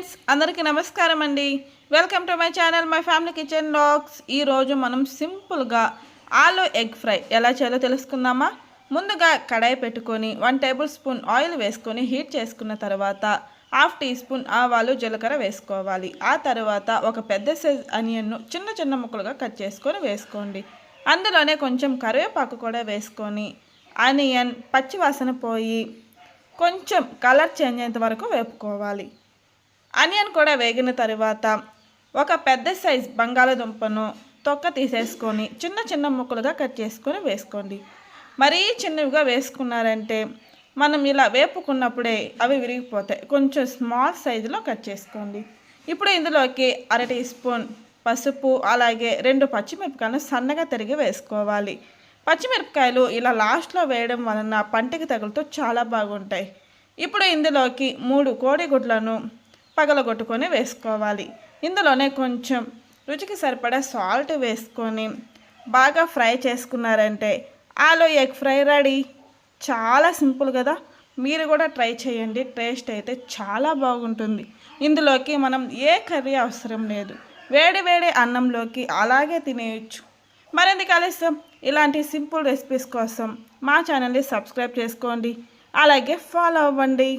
Friends అందరికీ నమస్కారం అండి welcome to my channel my family kitchen logs ఈరోజు మనం సింపుల్గా ఆలు ఎగ్ ఫ్రై ఎలా చేయాలో తెలుసుకుందామా? ముందుగా కడాయి పెట్టుకొని వన్ టేబుల్ స్పూన్ ఆయిల్ వేసుకొని హీట్ చేసుకున్న తర్వాత హాఫ్ టీ స్పూన్ ఆవాలు జీలకర్ర వేసుకోవాలి. ఆ తర్వాత ఒక పెద్ద సైజ్ అనియన్ను చిన్న చిన్న ముక్కలుగా కట్ చేసుకొని వేసుకోండి. అందులోనే కొంచెం కరివేపాకు కూడా వేసుకొని ఆనియన్ పచ్చివాసన పోయి కొంచెం కలర్ చేంజ్ అయ్యేంత వరకు వేపుకోవాలి. ఆనియన్ కూడా వేగిన తర్వాత ఒక పెద్ద సైజ్ బంగాళదుంపను తొక్క తీసేసుకొని చిన్న చిన్న ముక్కలుగా కట్ చేసుకొని వేసుకోండి. మరీ చిన్నవిగా వేసుకున్నారంటే మనం ఇలా వేపుకున్నప్పుడే అవి విరిగిపోతాయి. కొంచెం స్మాల్ సైజులో కట్ చేసుకోండి. ఇప్పుడు ఇందులోకి అర టీ స్పూన్ పసుపు అలాగే రెండు పచ్చిమిరపకాయలు సన్నగా తిరిగి వేసుకోవాలి. పచ్చిమిరపకాయలు ఇలా లాస్ట్లో వేయడం వలన పంటకి తగులుతూ చాలా బాగుంటాయి. ఇప్పుడు ఇందులోకి మూడు కోడిగుడ్లను పగలగొట్టుకొని వేసుకోవాలి. ఇందులోనే కొంచెం రుచికి సరిపడా సాల్ట్ వేసుకొని బాగా ఫ్రై చేసుకున్నారంటే ఆలో ఎగ్ ఫ్రై రెడీ. చాలా సింపుల్ కదా. మీరు కూడా ట్రై చేయండి. టేస్ట్ అయితే చాలా బాగుంటుంది. ఇందులోకి మనం ఏ కర్రీ అవసరం లేదు. వేడి వేడి అన్నంలోకి అలాగే తినేయచ్చు. మరింత ఆలస్యం ఇలాంటి సింపుల్ రెసిపీస్ కోసం మా ఛానల్ని సబ్స్క్రైబ్ చేసుకోండి. అలాగే ఫాలో అవ్వండి.